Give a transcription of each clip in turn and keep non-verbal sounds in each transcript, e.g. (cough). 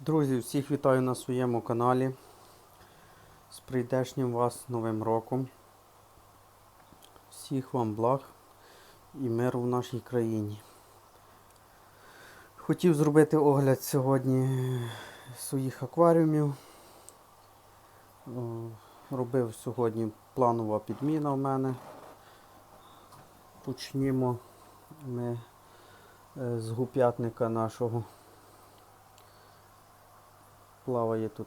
Друзі, всіх вітаю на своєму каналі. З прийдешнім вас Новим роком. Всіх вам благ і миру в нашій країні. Хотів зробити огляд сьогодні своїх акваріумів. Робив сьогодні планова підміна в мене. Почнімо ми е, з гуп'ятника нашого. Плаває тут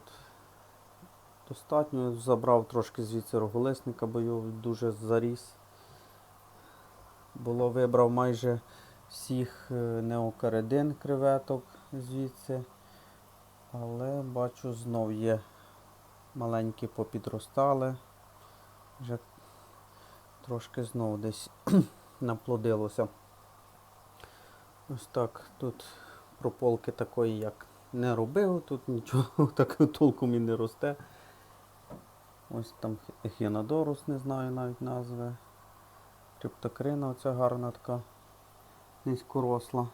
достатньо. Забрав трошки звідси роголисника, бо його дуже заріс. Було вибрав майже всіх е, неокаредин креветок звідси. Але бачу знов є маленькі попідростали. Вже трошки знов десь (clears throat) наплодилося. Ось так тут прополки такої, як не робив, тут нічого (laughs) такого толком і не росте. Ось там ехінодорус, не знаю навіть назви. Криптокрина оця гарна така низькоросла.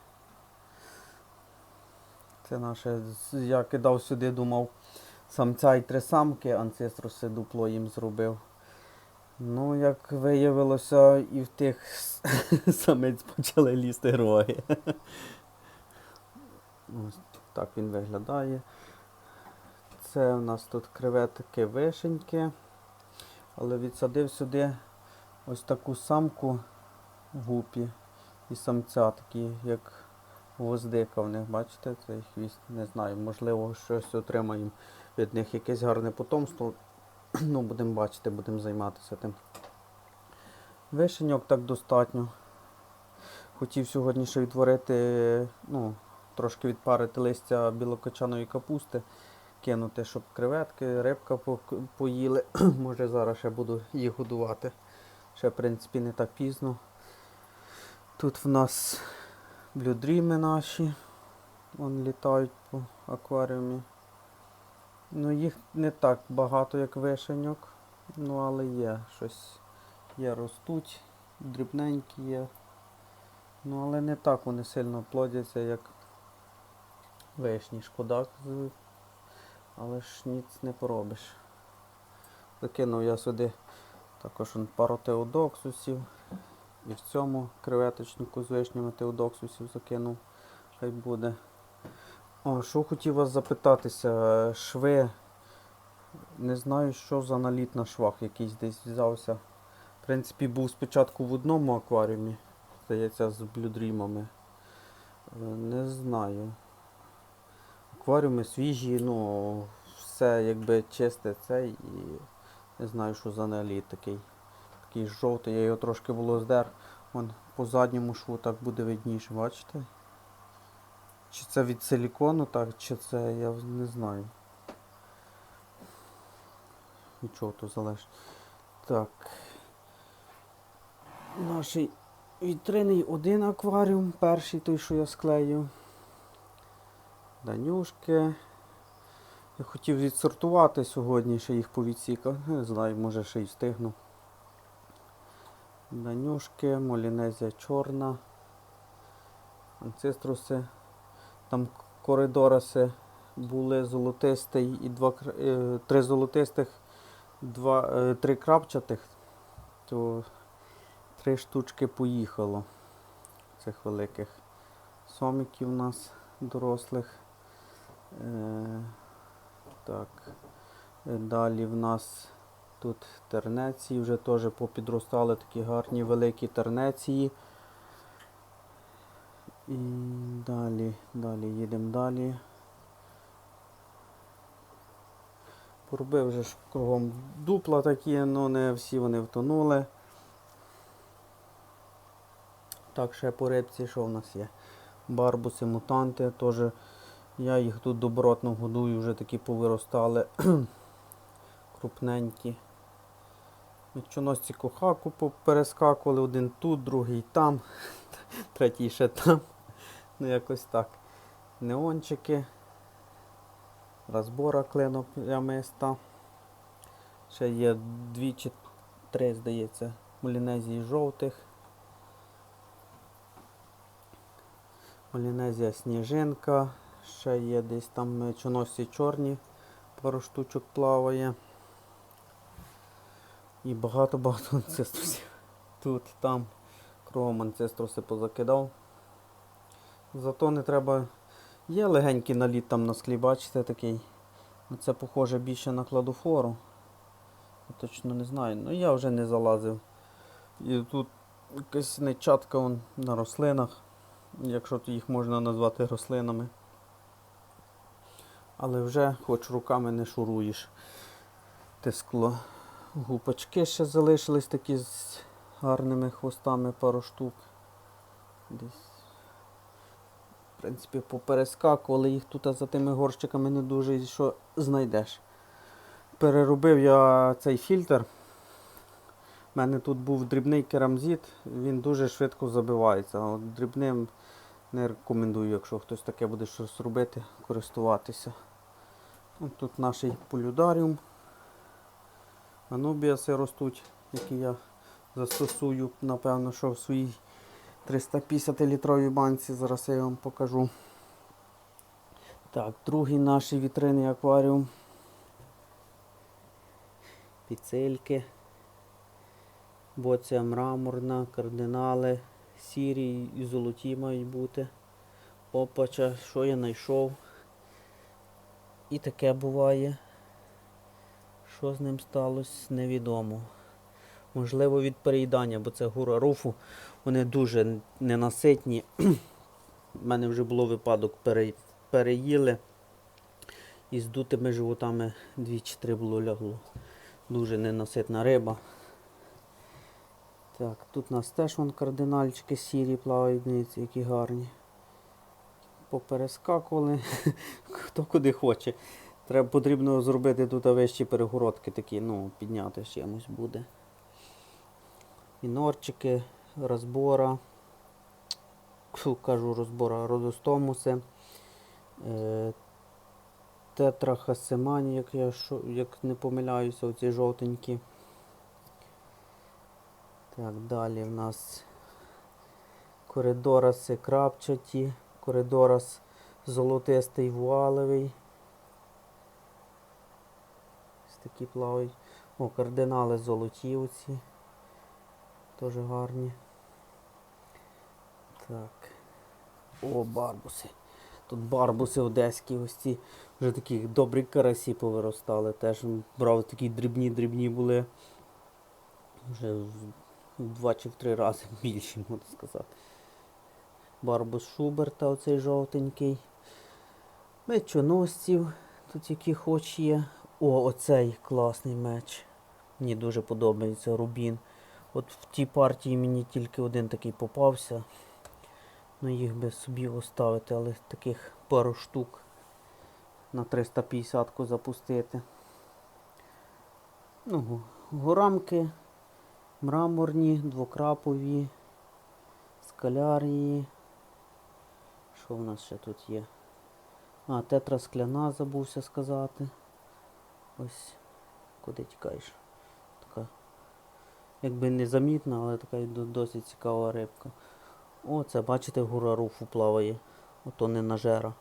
Це наше, я кидав сюди, думав, самця і три самки, анцеструси дупло їм зробив. Ну, як виявилося, і в тих (laughs) самець почали лізти роги. (laughs) Так він виглядає. Це у нас тут креветки вишеньки. Але відсадив сюди ось таку самку гупі і самця такі, як гвоздика в них, бачите, цей хвіст, не знаю, можливо, щось отримаємо від них якесь гарне потомство. (clears throat) Ну, будемо бачити, будемо займатися тим. Вишеньок так достатньо. Хотів сьогодні ще відтворити, ну, трошки відпарити листя білокочаної капусти, кинути, щоб креветки, рибка поїли. (clears throat) Може зараз ще буду їх годувати. Ще, в принципі, не так пізно. Тут в нас блюдріми наші. Вон літають по акваріумі. Ну, їх не так багато, як вишеньок. Ну, але є щось. Є ростуть, дрібненькі є. Ну, але не так вони сильно плодяться, як вишні. Шкода, але ж ніц не поробиш. Закинув я сюди також пару теодоксусів. І в цьому креветочнику з вишнями теодоксусів закинув. Хай буде. О, що хотів вас запитатися, шви. Не знаю, що за наліт на швах якийсь десь взявся. В принципі, був спочатку в одному акваріумі, здається, з блюдрімами. Е, Не знаю. Акваріуми свіжі, ну, все якби чисте це і не знаю, що за наліт такий. Такий жовтий, я його трошки було здер. Вон по задньому шву так буде видніше, бачите? Чи це від силікону так, чи це я не знаю. Нічого тут залежить. Так. Наш вітринний один акваріум, перший той, що я склею. Данюшки. Я хотів відсортувати сьогодні, ще їх по відсіках. Не знаю, може ще й встигну. Данюшки, молінезія чорна. Анциструси. Там коридораси були золотистий і два е, три золотистих, два, е, три крапчатих. То три штучки поїхало. Цих великих сомиків у нас дорослих. Е, так. Далі в нас тут тернеції, вже теж попідростали такі гарні великі тернеції. І далі, далі їдемо далі. Поробив вже ж кругом дупла такі, але не всі вони втонули. Так, ще по рибці, що в нас є? Барбуси, мутанти, теж я їх тут добротно годую, вже такі повиростали (clears throat) крупненькі. Чоносці кохаку перескакували, один тут, другий там, (laughs) третій ще там. Ну якось так. Неончики. Розбора клинопрямиста. Ще є дві чи три, здається, молінезії жовтих. Полінезія сніжинка, Ще є десь там мечоносці чорні, пару штучок плаває. І багато-багато анцеструсів. Тут, там, кругом анцеструси позакидав. Зато не треба. Є легенький наліт там на склі, бачите, такий. Це похоже більше на кладофору. Я точно не знаю. Ну я вже не залазив. І тут якась нечатка вон на рослинах, якщо їх можна назвати рослинами. Але вже хоч руками не шуруєш те скло. Гупачки ще залишились такі з гарними хвостами пару штук. Десь. В принципі, поперескакували їх тут за тими горщиками не дуже що знайдеш. Переробив я цей фільтр. У мене тут був дрібний керамзит, він дуже швидко забивається. От дрібним не рекомендую, якщо хтось таке буде щось робити, користуватися. От тут наш полюдаріум. Анубіаси ростуть, які я застосую, напевно, що в своїй 350 літровій банці. Зараз я вам покажу. Так, другий наш вітринний акваріум. Піцельки. Боця мраморна, кардинали, сірі і золоті мають бути. Опача, що я знайшов. І таке буває. Що з ним сталося, невідомо. Можливо, від переїдання, бо це гура руфу. Вони дуже ненаситні. У мене вже було випадок, пере... переїли. І з дутими животами 2 чи 3 було лягло. Дуже ненаситна риба. Так, тут у нас теж вон кардинальчики сірі плавають, які гарні. Поперескакували, (laughs) хто куди хоче. Треба потрібно зробити тут вищі перегородки такі, ну, підняти чимось буде. І норчики, розбора. Фу, кажу розбора, родостомуси. Е, тетрахасемані, як я як не помиляюся, оці жовтенькі. Так, далі в нас коридораси крапчаті, коридорас золотистий вуалевий. Ось такі плавають. О, кардинали золоті оці. Теж гарні. Так. О, барбуси. Тут барбуси одеські, ось ці вже такі добрі карасі повиростали. Теж брав такі дрібні-дрібні були. Вже в два чи в три рази (laughs) більші, можна сказати. Барбус Шуберта, оцей жовтенький. Мечоносців, тут які хоч є. О, оцей класний меч. Мені дуже подобається Рубін. От в тій партії мені тільки один такий попався. Ну їх би собі оставити, але таких пару штук на 350-ку запустити. Ну, горамки мраморні, двокрапові, скалярії. Що в нас ще тут є? А, тетра скляна забувся сказати. Ось куди тікаєш. Така, якби незамітна, але така досить цікава рибка. О, це бачите, гура руфу плаває. Ото не нажера.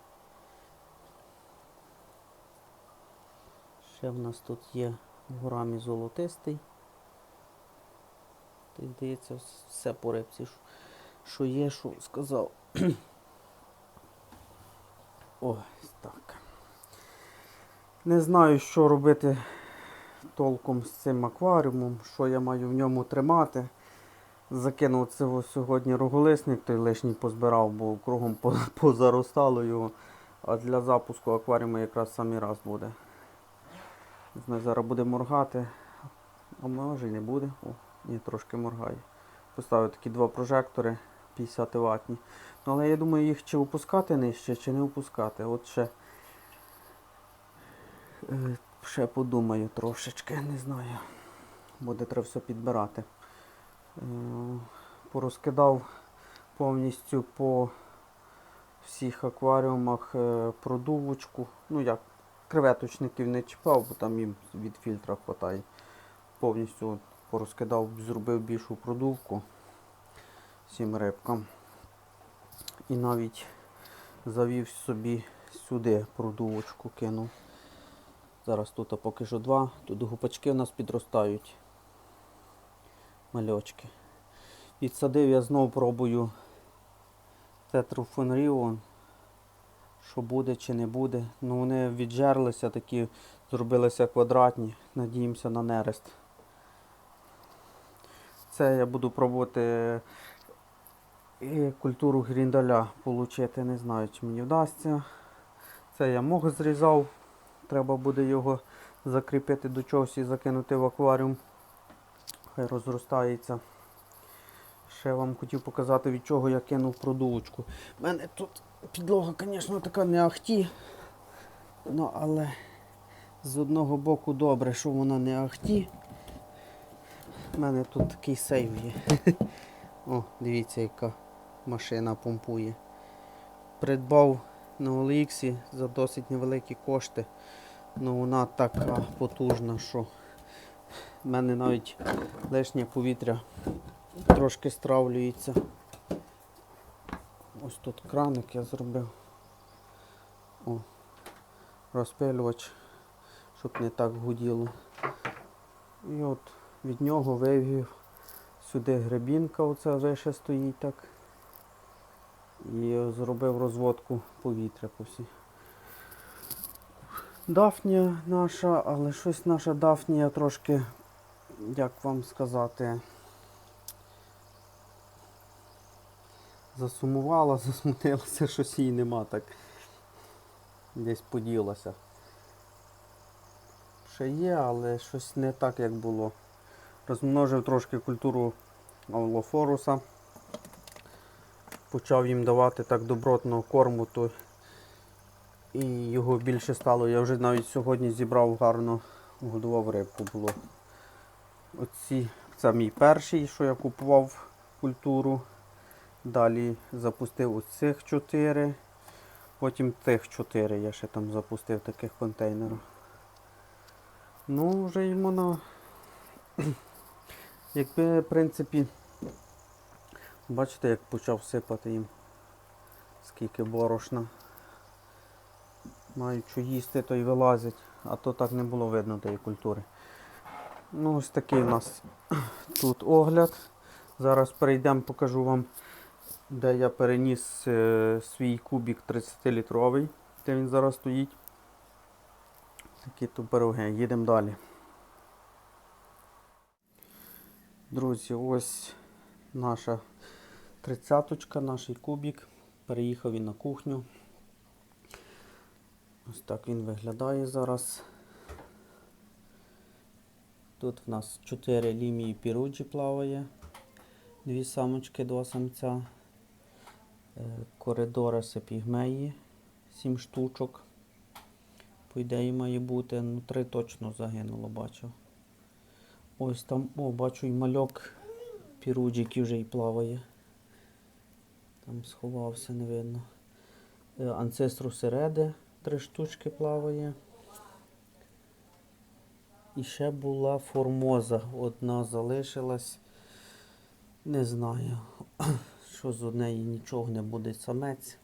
Ще в нас тут є гурамі золотистий. Й здається, все по рибці. Що є, що сказав. Ось так. Не знаю, що робити толком з цим акваріумом, що я маю в ньому тримати. Закинув це сьогодні роголисник, той лишній позбирав, бо кругом (laughs) позаростало його. А для запуску акваріуму якраз самий раз буде. Знаю, зараз буде моргати. А може не буде. О, ні, трошки моргає. Поставив такі два прожектори 50 ватні. Але я думаю, їх чи опускати нижче, чи не опускати. От ще, е, ще подумаю трошечки, не знаю. Буде треба все підбирати. Е, порозкидав повністю по всіх акваріумах е, продувочку. Ну як, креветочників не чіпав, бо там їм від фільтра хватає. Повністю порозкидав, зробив більшу продувку всім рибкам. І навіть завів собі сюди продувочку кинув. Зараз тут а поки що два, тут гупачки у нас підростають. Мальочки. Підсадив я знову пробую тетрофенріон. Що буде чи не буде. Ну вони віджерлися такі, зробилися квадратні. Надіємося на нерест. Це я буду пробувати і культуру гріндаля отримати. Не знаю, чи мені вдасться. Це я мог зрізав. Треба буде його закріпити до чогось і закинути в акваріум. Хай розростається. Ще вам хотів показати, від чого я кинув продувочку. У мене тут підлога, звісно, така не ахті. Ну, але з одного боку добре, що вона не ахті. У мене тут такий сейв є. (laughs) О, дивіться, яка машина помпує. Придбав на OLX за досить невеликі кошти. Ну вона така потужна, що в мене навіть лишнє повітря трошки стравлюється. Ось тут краник я зробив. О, розпилювач, щоб не так гуділо. І от від нього вивів сюди гребінка, оця вище стоїть так. І зробив розводку повітря по всій. Дафнія наша, але щось наша дафнія трошки, як вам сказати, засумувала, (laughs) засмутилася, щось її нема так. Десь поділася. Ще є, але щось не так, як було. Розмножив трошки культуру Аулофоруса. Почав їм давати так добротного корму, то і його більше стало. Я вже навіть сьогодні зібрав гарно, годував рибку було. Оці, це мій перший, що я купував культуру. Далі запустив ось цих чотири. Потім тих чотири я ще там запустив таких контейнерів. Ну, вже йому на. (clears throat) Якби, в принципі, бачите, як почав сипати їм, скільки борошна. Мають що їсти, то й вилазять, а то так не було видно тієї культури. Ну, ось такий у нас (clears throat) тут огляд. Зараз перейдемо, покажу вам, де я переніс е, свій кубік 30-літровий, де він зараз стоїть. Такі то пироги. Їдемо далі. Друзі, ось наша тридцяточка, наш кубік. Переїхав він на кухню. Ось так він виглядає зараз. Тут в нас 4 лімії піруджі плаває, дві самочки, два самця. Е, Коридораси пігмеї, 7 штучок. По ідеї має бути, ну три точно загинуло, бачив. Ось там, о, бачу і мальок піруджі, вже і плаває. Там сховався, не видно. Е, Анцеструс Ереде, три штучки плаває. І ще була формоза. Одна залишилась. Не знаю, (clears throat) що з неї нічого не буде самець.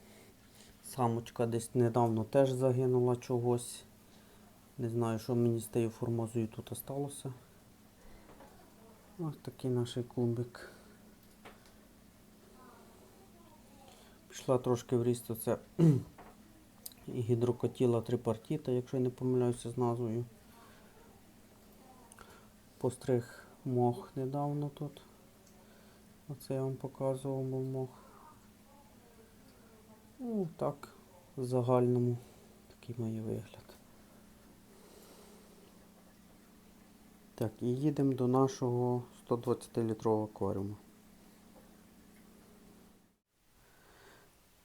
Самочка десь недавно теж загинула чогось. Не знаю, що мені з тією формозою тут осталося. Ось такий наш кубик. Пішла трошки в ріст оце (clears throat) гідрокотіла трипартіта, якщо я не помиляюся з назвою. Постриг мох недавно тут. Оце я вам показував був мох. Ну, так, в загальному такий має вигляд. Так, і їдемо до нашого 120-літрового акваріуму.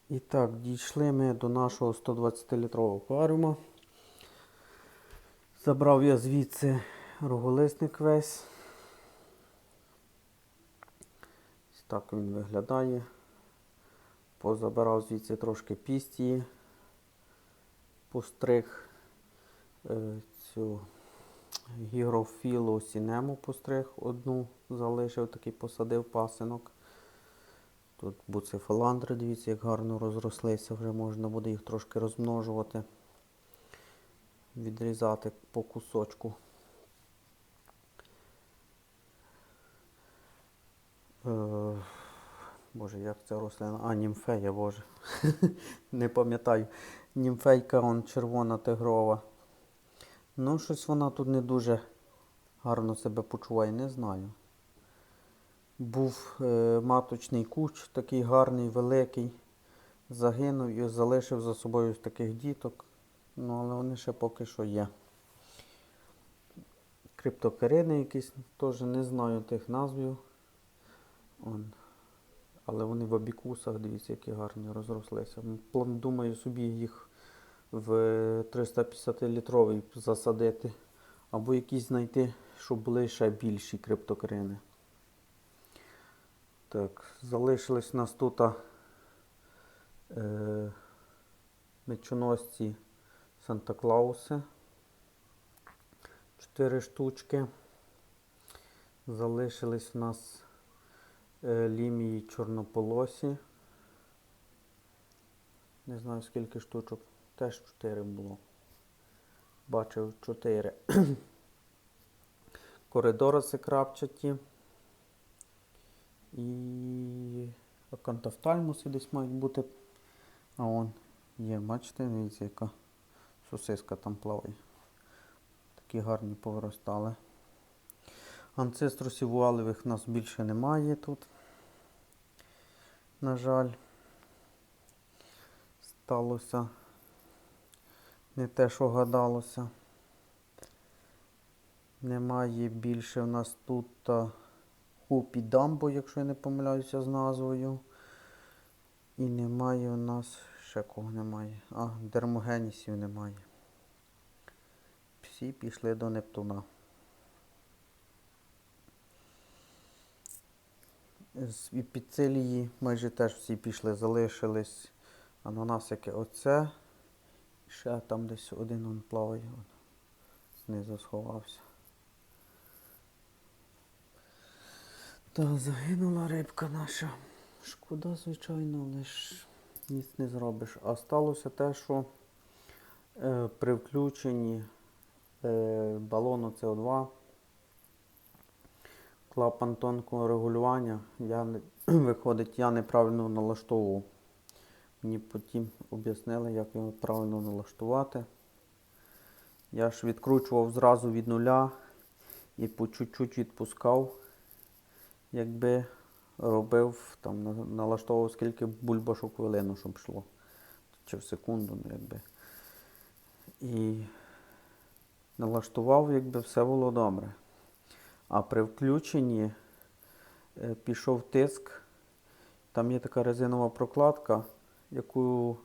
І так, дійшли ми до нашого 120-літрового акваріума. Забрав я звідси роголисник весь. Так він виглядає. Позабирав звідси трошки пістії, постриг е, цю гігрофілу сінему постриг одну, залишив такий посадив пасинок. Тут буцефаландри, дивіться, як гарно розрослися, вже можна буде їх трошки розмножувати, відрізати по кусочку. Е, Боже, як ця рослина? А, німфея, боже. (laughs) Не пам'ятаю. Німфейка он червона тигрова. Ну, щось вона тут не дуже гарно себе почуває, не знаю. Був е, маточний куч, такий гарний, великий. Загинув і залишив за собою таких діток. Ну, але вони ще поки що є. Криптокарини якісь, теж не знаю тих назвів. Он. Але вони в абікусах, дивіться, які гарні розрослися. Думаю собі їх в 350-літровий засадити. Або якісь знайти, щоб були ще більші криптокарини. Так, залишились нас тут е, мечоносці Санта-Клауси. Чотири штучки. Залишились у нас е, лімії чорнополосі. Не знаю скільки штучок. Теж чотири було. Бачив чотири. (clears throat) Коридораси крапчаті. І акантофтальмуси десь мають бути. А он є, бачите, дивіться, яка сосиска там плаває. Такі гарні повиростали. Анцеструсів вуалевих в нас більше немає тут. На жаль, сталося не те, що гадалося. Немає більше в нас тут а, Хупі Дамбо, якщо я не помиляюся з назвою. І немає у нас ще кого немає. А, дермогенісів немає. Всі пішли до Нептуна. З епіцелії майже теж всі пішли, залишились ананасики оце. І ще там десь один он плаває. Знизу сховався. Та загинула рибка наша. Шкода, звичайно, але ж ніц не зробиш. А сталося те, що е, при включенні е, балону СО2 клапан тонкого регулювання, я, (clears throat) виходить, я неправильно налаштовував. Мені потім об'яснили, як його правильно налаштувати. Я ж відкручував зразу від нуля і по чуть-чуть відпускав, якби робив, там, налаштовував скільки бульбашок в хвилину, щоб йшло. Чи в секунду, ну, якби. І налаштував, якби все було добре. А при включенні е, пішов тиск. Там є така резинова прокладка, яку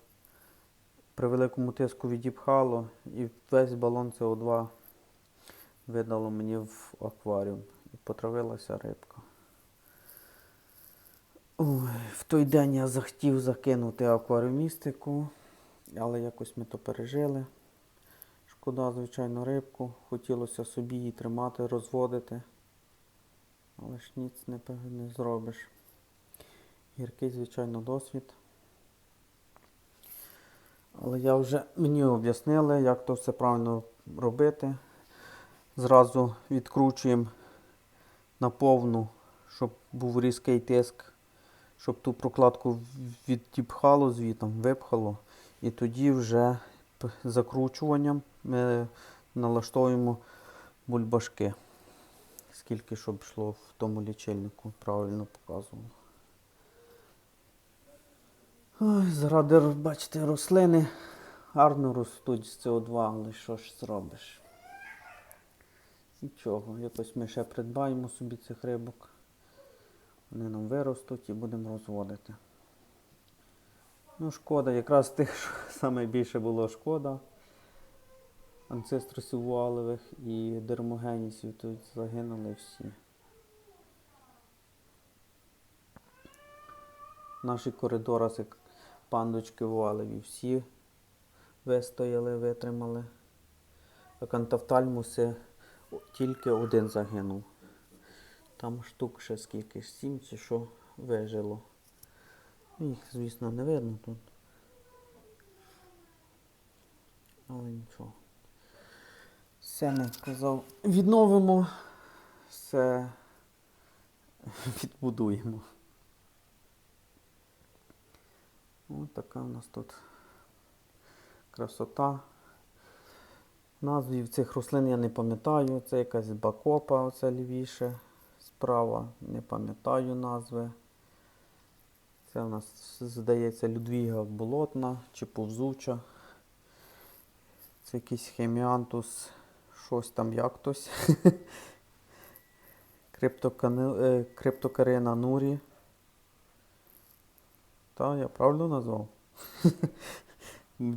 при великому тиску відіпхало, і весь балон СО2 видало мені в акваріум. І потравилася рибка. В той день я захотів закинути акваріумістику, але якось ми то пережили. Шкода, звичайно, рибку. Хотілося собі її тримати, розводити. Але ж ніц не, не зробиш. Гіркий, звичайно, досвід. Але я вже мені об'яснили, як то все правильно робити. Зразу відкручуємо на повну, щоб був різкий тиск, щоб ту прокладку відтіпхало звітом, випхало. І тоді вже закручуванням ми налаштовуємо бульбашки. Скільки щоб йшло в тому лічильнику, правильно показувало. Ой, заради, бачите, рослини гарно ростуть з СО2, але що ж зробиш? Нічого, якось ми ще придбаємо собі цих рибок. Вони нам виростуть і будемо розводити. Ну, шкода, якраз тих, (laughs) що саме більше було шкода. Анцеструсів вуалевих і дермогенісів тут загинули всі. Наші коридораси, пандочки вуалеві всі вистояли, витримали. Акантофтальмуси о- тільки один загинув. Там штук ще скільки, сім чи що вижило. Їх, звісно, не видно тут. Але нічого. Все ми казав. Відновимо, все відбудуємо. Ось така у нас тут красота. Назвів цих рослин я не пам'ятаю. Це якась бакопа, оце лівіше справа. Не пам'ятаю назви. Це у нас, здається, Людвіга болотна чи повзуча. Це якийсь хеміантус, щось там як хтось. (laughs) Криптокани- е, Криптокарина Нурі. Та, я правильно назвав?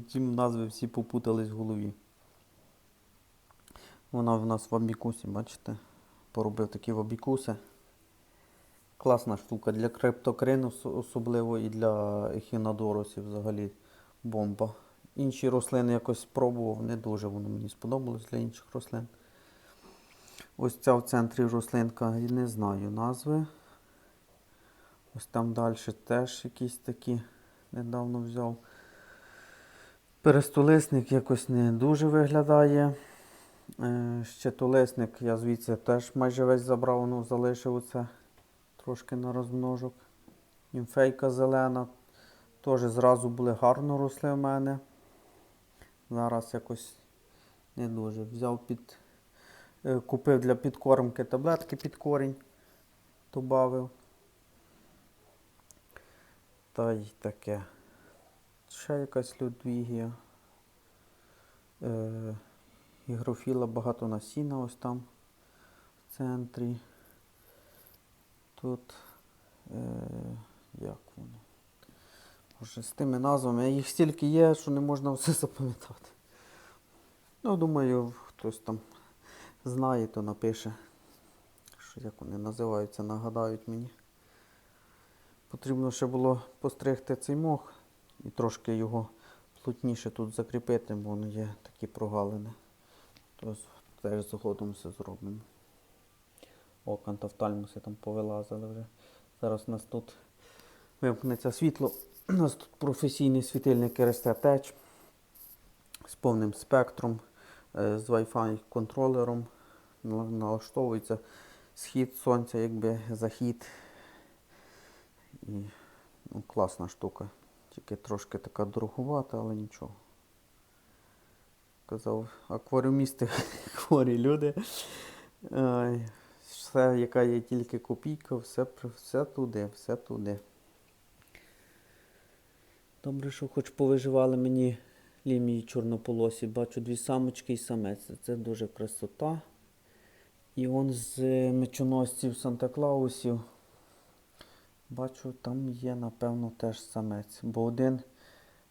Ті назви всі попутались в голові. Вона в нас в абікусі, бачите? Поробив такі в абікуси. Класна штука для криптокрин, особливо і для ехінодоросів взагалі бомба. Інші рослини якось пробував, не дуже воно мені сподобалось для інших рослин. Ось ця в центрі рослинка, не знаю назви. Ось там далі теж якісь такі недавно взяв. Перестолисник якось не дуже виглядає. Е, Щитолисник я звідси теж майже весь забрав, ну залишив оце трошки на розмножок. Німфейка зелена. Теж зразу були гарно росли в мене. Зараз якось не дуже. Взяв під. е, Купив для підкормки таблетки під корінь. Добавив. Та й таке. Ще якась людвігія. Е, ігрофіла багато насіння ось там в центрі. Тут е, як воно? Може, з тими назвами. Їх стільки є, що не можна все (laughs) запам'ятати. Ну, думаю, хтось там знає, то напише. Що як вони називаються, нагадають мені. Потрібно ще було постригти цей мох і трошки його плотніше тут закріпити, бо воно є такі прогалини. З- теж згодом все зробимо. О, кантафтальмуси там повилазили вже. Зараз у нас тут вимкнеться світло. У нас тут професійний світильник RST Tech з повним спектром, е, з Wi-Fi контролером. Налаштовується схід сонця, якби захід. І ну, класна штука. Тільки трошки така дороговата, але нічого. Казав, акваріумісти (laughs) хворі люди. Все, яка є тільки копійка, все, все туди, все туди. Добре, що хоч повиживали мені лімії чорнополосі. Бачу дві самочки і самець. Це дуже красота. І он з мечоносців Санта-Клаусів. Бачу, там є, напевно, теж самець. Бо один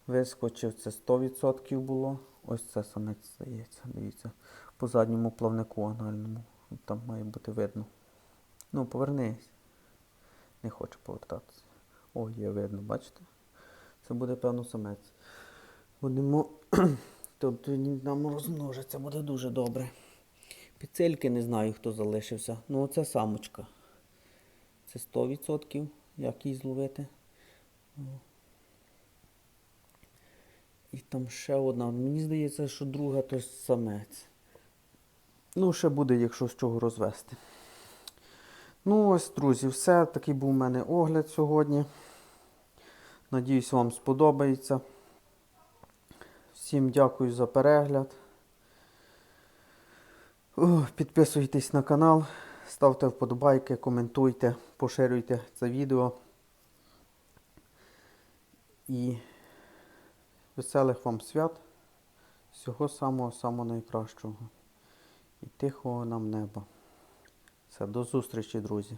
вискочив, це 100% було. Ось це самець здається. Дивіться. По задньому плавнику анальному. Там має бути видно. Ну, повернись. Не хоче повертатися. О, є видно, бачите? Це буде, певно, самець. Будемо. (clears throat) Тобто нам розмножиться, буде дуже добре. Піцельки не знаю, хто залишився. Ну, оце самочка. Це 100%. Як її зловити? І там ще одна. Мені здається, що друга то самець. Ну, ще буде, якщо з чого розвести. Ну ось, друзі, все. Такий був у мене огляд сьогодні. Надіюсь, вам сподобається. Всім дякую за перегляд. Підписуйтесь на канал, ставте вподобайки, коментуйте, поширюйте це відео. І веселих вам свят. Всього самого-самого найкращого. І тихого нам неба. Все, до зустрічі, друзі.